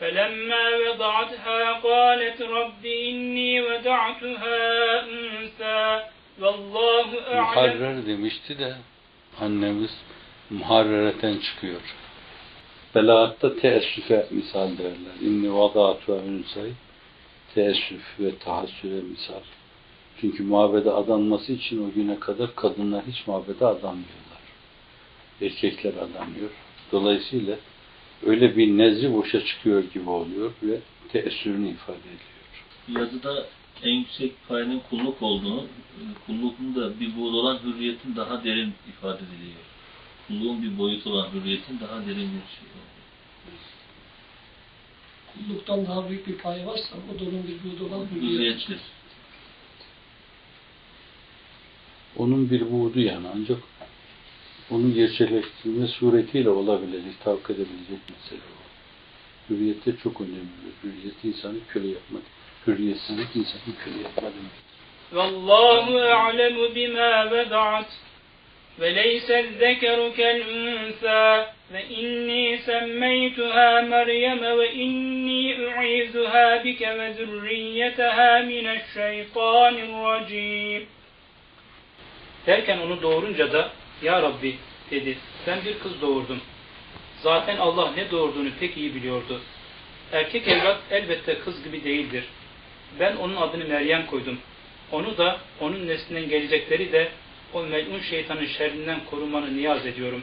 فلما وضعتها قالت رب إني وضعتها أنثى والله أعلم Muharrer demişti de annemiz muharrereten çıkıyor. Belaatta teessüfe misal derler. İnni vadatu ünsay teessüf ve tahassüre misal. Çünkü mabede adanması için o güne kadar kadınlar hiç mabede adanmıyorlar. Erkekler adanıyor. Dolayısıyla öyle bir nezri boşa çıkıyor gibi oluyor ve teessürünü ifade ediyor. Yazıda en yüksek payenin kulluk olduğunu, e, kulluğun da bir boyut olan hürriyetin daha derin ifade ediliyor. Kulluğun bir boyutu olan hürriyetin daha derin bir şey. Kulluktan daha büyük bir pay varsa o da onun bir buğdu olan hürriyet. Hürriyettir. onun bir buğdu yani ancak onu gerçekleştirme suretiyle olabilecek, tavk edebilecek mesele o. Hürriyette çok önemli. Hürriyet insanı köle yapmak. Hürriyetsizlik insanı köle yapma demek. Vallahu a'lemu bima veda'at ve leyse zekeru kel unsa ve inni semmeytuha Meryem ve inni u'izuha bike ve zürriyetaha mineşşeytanirracim derken onu doğurunca da ya Rabbi dedi ben bir kız doğurdum. Zaten Allah ne doğurduğunu pek iyi biliyordu. Erkek evlat elbette kız gibi değildir. Ben onun adını Meryem koydum. Onu da onun neslinden gelecekleri de o melun şeytanın şerrinden korumanı niyaz ediyorum.